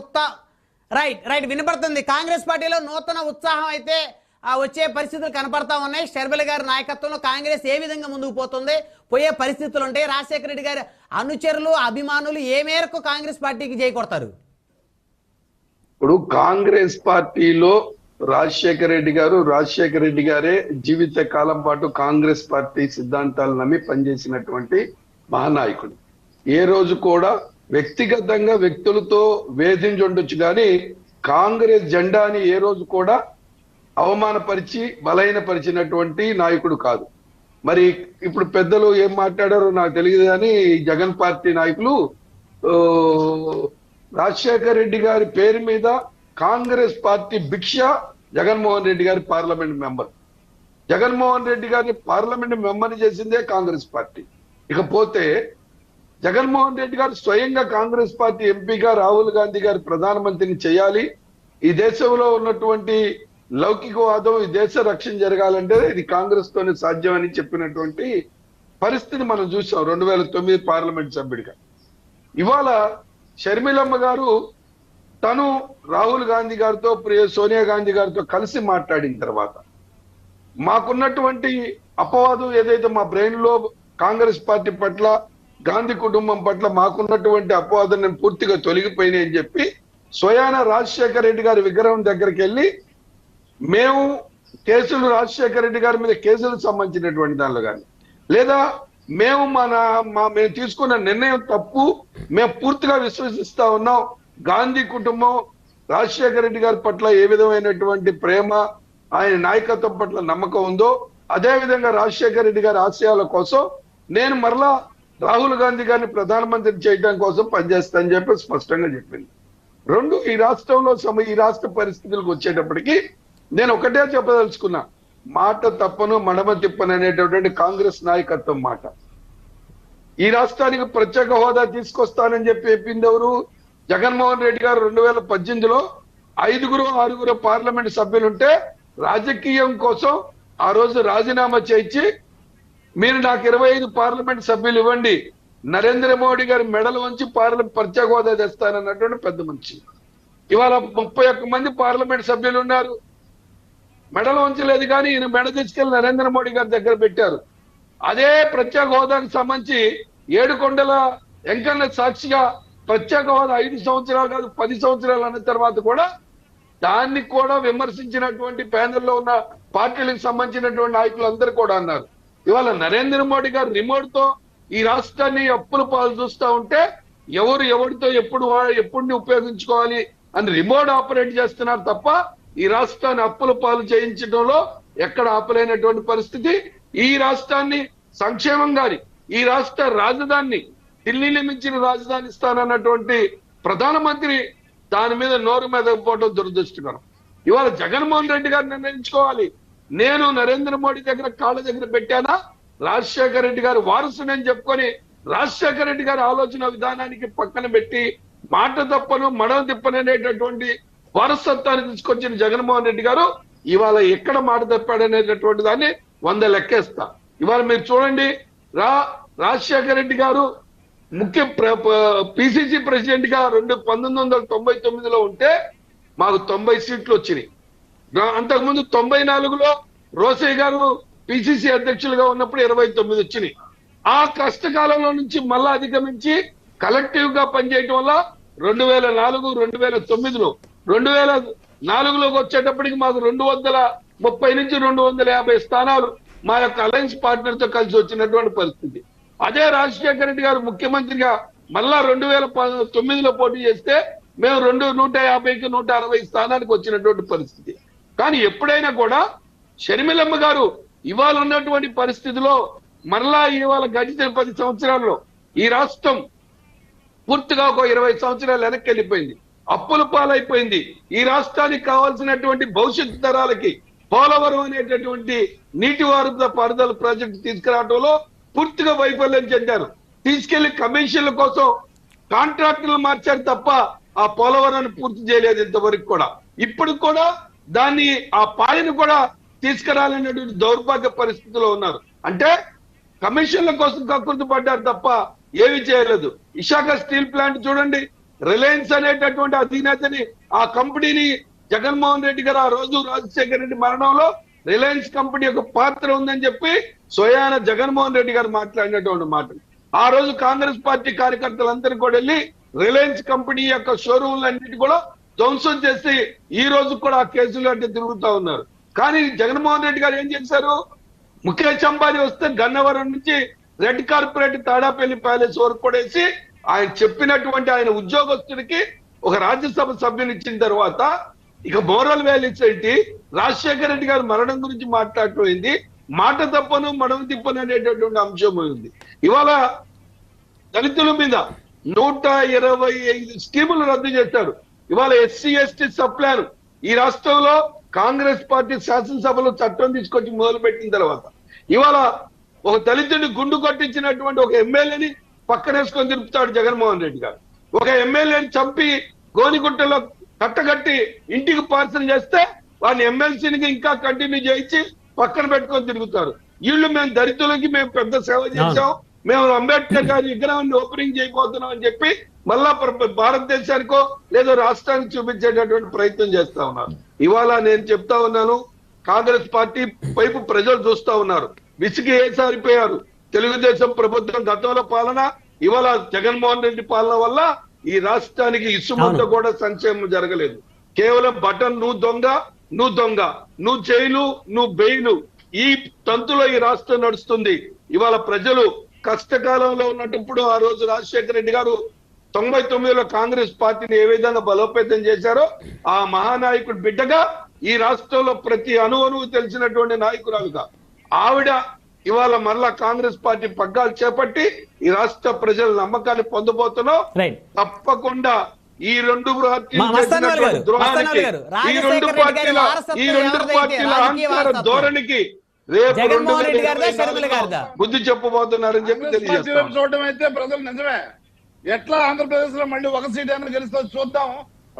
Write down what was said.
ఉత్సా right right వినపడుతుంది. కాంగ్రెస్ పార్టీలో నూతన ఉత్సాహం అయితే వచ్చే పరిస్థితులు కనపడతా ఉన్నాయి. షర్మిల గారి నాయకత్వంలో కాంగ్రెస్ ఏ విధంగా ముందుకు పోతుంది? పోయే పరిస్థితులు ఉంటాయి. రాజశేఖర రెడ్డి గారి అనుచరులు అభిమానులు ఏ మేరకు కాంగ్రెస్ పార్టీకి చేకొడతారు ఇప్పుడు కాంగ్రెస్ పార్టీలో రాజశేఖర రెడ్డి గారు రాజశేఖర రెడ్డి గారే జీవిత కాలం పాటు కాంగ్రెస్ పార్టీ సిద్ధాంతాలు నమ్మి పనిచేసినటువంటి మహానాయకుడు. ఏ రోజు కూడా వ్యక్తిగతంగా వ్యక్తులతో వేధించుండొచ్చు కానీ కాంగ్రెస్ జెండాని ఏ రోజు కూడా అవమానపరిచి బలహీనపరిచినటువంటి నాయకుడు కాదు. మరి ఇప్పుడు పెద్దలు ఏం మాట్లాడారో నాకు తెలియదు కానీ జగన్ పార్టీ నాయకులు రాజశేఖర్ రెడ్డి గారి పేరు మీద కాంగ్రెస్ పార్టీ భిక్ష జగన్మోహన్ రెడ్డి గారి పార్లమెంట్ మెంబర్. జగన్మోహన్ రెడ్డి గారిని పార్లమెంట్ మెంబర్ చేసిందే కాంగ్రెస్ పార్టీ. ఇకపోతే జగన్మోహన్ రెడ్డి గారు స్వయంగా కాంగ్రెస్ పార్టీ ఎంపీగా రాహుల్ గాంధీ గారు ప్రధానమంత్రిని చేయాలి. ఈ దేశంలో ఉన్నటువంటి లౌకికవాదం ఈ దేశ రక్షణ జరగాలంటే ఇది కాంగ్రెస్ తోనే సాధ్యమని చెప్పినటువంటి పరిస్థితిని మనం చూసాం రెండు వేల తొమ్మిది పార్లమెంట్ సభ్యుడిగా. ఇవాళ షర్మిలమ్మ గారు తను రాహుల్ గాంధీ గారితో ప్రియ సోనియా గాంధీ గారితో కలిసి మాట్లాడిన తర్వాత మాకున్నటువంటి అపవాదం ఏదైతే మా బ్రెయిన్లో కాంగ్రెస్ పార్టీ పట్ల గాంధీ కుటుంబం పట్ల మాకున్నటువంటి అపవాదం పూర్తిగా తొలగిపోయినాయి అని చెప్పి స్వయాన రాజశేఖర రెడ్డి గారి విగ్రహం దగ్గరికి వెళ్ళి మేము కేసులు రాజశేఖర రెడ్డి గారి మీద కేసులకు సంబంధించినటువంటి దానిలో కానీ లేదా మేము మన మా మేము తీసుకున్న నిర్ణయం తప్పు మేము పూర్తిగా విశ్వసిస్తా ఉన్నాం. గాంధీ కుటుంబం రాజశేఖర రెడ్డి గారి పట్ల ఏ విధమైనటువంటి ప్రేమ ఆయన నాయకత్వం పట్ల నమ్మకం ఉందో అదే విధంగా రాజశేఖర రెడ్డి గారి ఆశయాల కోసం నేను మరలా రాహుల్ గాంధీ గారిని ప్రధానమంత్రి చేయడం కోసం పనిచేస్తానని చెప్పి స్పష్టంగా చెప్పింది. రెండు ఈ రాష్ట్రంలో సమ ఈ రాష్ట్ర పరిస్థితులకు వచ్చేటప్పటికి నేను ఒకటే చెప్పదలుచుకున్నా. మాట తప్పను మడమ తిప్పను అనేటటువంటి కాంగ్రెస్ నాయకత్వం మాట. ఈ రాష్ట్రానికి ప్రత్యేక హోదా తీసుకొస్తానని చెప్పి చెప్పింది ఎవరు? జగన్మోహన్ రెడ్డి గారు రెండు వేల పద్దెనిమిదిలో ఐదుగురు ఆరుగురు పార్లమెంట్ సభ్యులుంటే రాజకీయం కోసం ఆ రోజు రాజీనామా చేయించి మీరు నాకు ఇరవై ఐదు పార్లమెంట్ సభ్యులు ఇవ్వండి. నరేంద్ర మోడీ గారి మెడలు ఉంచి పార్లమెంట్ ప్రత్యేక హోదా తెస్తానన్నటువంటి పెద్ద మనిషి. ఇవాళ ముప్పై ఒక్క మంది పార్లమెంట్ సభ్యులు ఉన్నారు. మెడలు ఉంచలేదు కానీ ఈయన మెడ తీసుకెళ్ళి నరేంద్ర మోడీ గారి దగ్గర పెట్టారు. అదే ప్రత్యేక హోదాకు సంబంధించి ఏడుకొండల వెంకన్న సాక్షిగా ప్రత్యేక హోదా ఐదు సంవత్సరాలు కాదు పది సంవత్సరాలు అన్న తర్వాత కూడా దాన్ని కూడా విమర్శించినటువంటి ప్యానెల్లో ఉన్న పార్టీలకు సంబంధించినటువంటి నాయకులు అందరూ కూడా అన్నారు. ఇవాళ నరేంద్ర మోడీ గారు రిమోట్తో ఈ రాష్ట్రాన్ని అప్పుల పాలు చూస్తా ఉంటే ఎవరు ఎవరితో ఎప్పుడు వా- ఎప్పుడు ఉపయోగించుకోవాలి అని రిమోట్ ఆపరేట్ చేస్తున్నారు తప్ప ఈ రాష్ట్రాన్ని అప్పుల పాలు చేయించడంలో ఎక్కడ ఆపలేనటువంటి పరిస్థితి. ఈ రాష్ట్రాన్ని సంక్షేమం గాని ఈ రాష్ట్ర రాజధానిని ఢిల్లీని మించిన రాజధాని ఇస్తానన్నటువంటి ప్రధానమంత్రి దాని మీద నోరు మీద పోవడం దురదృష్టకరం. ఇవాళ జగన్మోహన్ రెడ్డి గారు నిర్ణయించుకోవాలి. నేను నరేంద్ర మోడీ దగ్గర కాళ్ళ దగ్గర పెట్టానా? రాజశేఖర రెడ్డి గారు వారసునని చెప్పుకొని రాజశేఖర రెడ్డి గారి ఆలోచన విధానానికి పక్కన పెట్టి మాట తప్పను మడవ తిప్పననేటటువంటి వారసత్వాన్ని తీసుకొచ్చిన జగన్మోహన్ రెడ్డి గారు ఇవాళ ఎక్కడ మాట తప్పాడనేటటువంటి దాన్ని వంద లెక్కేస్తా. ఇవాళ మీరు చూడండి రా రాజశేఖర రెడ్డి గారు ముఖ్య పిసిసి ప్రెసిడెంట్గా రెండు పంతొమ్మిది వందల తొంభై తొమ్మిదిలో ఉంటే మాకు తొంభై సీట్లు వచ్చినాయి. అంతకుముందు తొంభై నాలుగులో రోసయ్య గారు పిసిసి అధ్యక్షులుగా ఉన్నప్పుడు ఇరవై తొమ్మిది వచ్చినాయి. ఆ కష్టకాలంలో నుంచి మళ్ళా అధిగమించి కలెక్టివ్గా పనిచేయటం వల్ల రెండు వేల నాలుగు రెండు వేల తొమ్మిదిలో రెండు వేల నాలుగులోకి వచ్చేటప్పటికి మాకు రెండు వందల ముప్పై నుంచి రెండు వందల యాభై స్థానాలు మా యొక్క అలయన్స్ పార్ట్నర్తో కలిసి వచ్చినటువంటి పరిస్థితి. అదే రాజశేఖర రెడ్డి గారు ముఖ్యమంత్రిగా మళ్ళా రెండు వేల తొమ్మిదిలో పోటీ చేస్తే మేము రెండు నూట యాభైకి నూట అరవై స్థానానికి వచ్చినటువంటి పరిస్థితి. కానీ ఎప్పుడైనా కూడా షర్మిలమ్మ గారు ఇవాళ ఉన్నటువంటి పరిస్థితిలో మరలా ఇవాళ గడిచిన పది సంవత్సరాల్లో ఈ రాష్ట్రం పూర్తిగా ఒక ఇరవై సంవత్సరాలు వెనక్కి వెళ్ళిపోయింది. అప్పుల పాలైపోయింది. ఈ రాష్ట్రానికి కావాల్సినటువంటి భవిష్యత్తు తరాలకి పోలవరం అనేటటువంటి నీటి వారుద పారుదల ప్రాజెక్టు తీసుకురావడంలో పూర్తిగా వైఫల్యం చెందారు. తీసుకెళ్ళి కమిషన్ల కోసం కాంట్రాక్టులు మార్చారు తప్ప ఆ పోలవరాన్ని పూర్తి చేయలేదు ఇంతవరకు కూడా. ఇప్పుడు కూడా దాన్ని ఆ పాయను కూడా తీసుకురాలనేటువంటి దౌర్భాగ్య పరిస్థితిలో ఉన్నారు. అంటే కమిషన్ల కోసం కక్కుర్తి పడ్డారు తప్ప ఏమి చేయలేదు. విశాఖ స్టీల్ ప్లాంట్ చూడండి రిలయన్స్ అనేటటువంటి అధినేతని ఆ కంపెనీని జగన్మోహన్ రెడ్డి గారు ఆ రోజు రాజశేఖర రెడ్డి మరణంలో రిలయన్స్ కంపెనీ యొక్క పాత్ర ఉందని చెప్పి స్వయాన జగన్మోహన్ రెడ్డి గారు మాట్లాడినటువంటి మాటలు. ఆ రోజు కాంగ్రెస్ పార్టీ కార్యకర్తలందరూ కూడా వెళ్ళి రిలయన్స్ కంపెనీ యొక్క షోరూమ్లన్నిటి కూడా ధ్వంసం చేసి ఈ రోజు కూడా ఆ కేసులు అంటే తిరుగుతా ఉన్నారు. కానీ జగన్మోహన్ రెడ్డి గారు ఏం చేశారు? ముఖేష్ అంబానీ వస్తే గన్నవరం నుంచి రెడ్ కార్పొరేట్ తాడాపల్లి ప్యాలెస్ వరకు కూడా వేసి ఆయన చెప్పినటువంటి ఆయన ఉద్యోగస్తుడికి ఒక రాజ్యసభ సభ్యులు ఇచ్చిన తర్వాత ఇక మోరల్ వాల్యూస్ ఏంటి? రాజశేఖర రెడ్డి గారు మరణం గురించి మాట్లాడటం మాట తప్పను మనం తిప్పను అనేటటువంటి అంశం ఉంది. ఇవాళ దళితుల మీద నూట ఇరవై ఐదు స్కీములు రద్దు చేశారు. ఇవాళ ఎస్సీ ఎస్టీ సప్లాన్ ఈ రాష్ట్రంలో కాంగ్రెస్ పార్టీ శాసనసభలో చట్టం తీసుకొచ్చి మొదలు పెట్టిన తర్వాత ఇవాళ ఒక దళితుడిని గుండు కొట్టించినటువంటి ఒక ఎమ్మెల్యేని పక్కనేసుకొని తిరుపుతాడు జగన్మోహన్ రెడ్డి గారు. ఒక ఎమ్మెల్యేని చంపి గోనిగుట్టలో కట్టగట్టి ఇంటికి పార్సల్ చేస్తే వాడిని ఎమ్మెల్సీని ఇంకా కంటిన్యూ చేయించి పక్కన పెట్టుకొని తిరుగుతారు. వీళ్ళు మేము దళితులకి మేము పెద్ద సేవ చేశాం. మేము అంబేద్కర్ గారి విగ్రహాన్ని ఓపెనింగ్ చేయబోతున్నాం అని చెప్పి మళ్ళా భారతదేశానికో లేదో రాష్ట్రానికి చూపించేటటువంటి ప్రయత్నం చేస్తా ఉన్నారు. ఇవాళ నేను చెప్తా ఉన్నాను కాంగ్రెస్ పార్టీ వైపు ప్రజలు చూస్తా ఉన్నారు. విసిగి ఏ సారిపోయారు? తెలుగుదేశం ప్రభుత్వం గతంలో పాలన ఇవాళ జగన్మోహన్ రెడ్డి పాలన వల్ల ఈ రాష్ట్రానికి ఇసుమంత. కూడా సంక్షేమం జరగలేదు. కేవలం బటన్ నువ్వు దొంగ నువ్వు దొంగ నువ్వు జైలు నువ్వు బెయిలు. ఈ తంతులో ఈ రాష్ట్రం నడుస్తుంది. ఇవాళ ప్రజలు కష్టకాలంలో ఉన్నప్పుడు ఆ రోజు రాజశేఖర రెడ్డి గారు తొంభై తొమ్మిదిలో కాంగ్రెస్ పార్టీని ఏ విధంగా బలోపేతం చేశారో ఆ మహానాయకుడు బిడ్డగా ఈ రాష్ట్రంలో ప్రతి అణువు తెలిసినటువంటి నాయకురాలుగా. ఆవిడ ఇవాళ మరలా కాంగ్రెస్ పార్టీ పగ్గాలు చేపట్టి ఈ రాష్ట్ర ప్రజల నమ్మకాన్ని పొందబోతున్నాం. తప్పకుండా ఈ రెండు పార్టీలు ఈ రెండు పార్టీల అహంకార. ధోరణికి రేపు జగన్మోహన్ రెడ్డి 2024 గారిదా, షర్మిల గారిదా? బుద్ధి చెప్పబోతున్నారని చెప్పి తెలియజేస్తాం. చూడడం అయితే ప్రజలు నిజమే. ఎట్లా ఆంధ్రప్రదేశ్లో మళ్ళీ ఒక సీట్ అయినా గెలుస్తో చూద్దాం.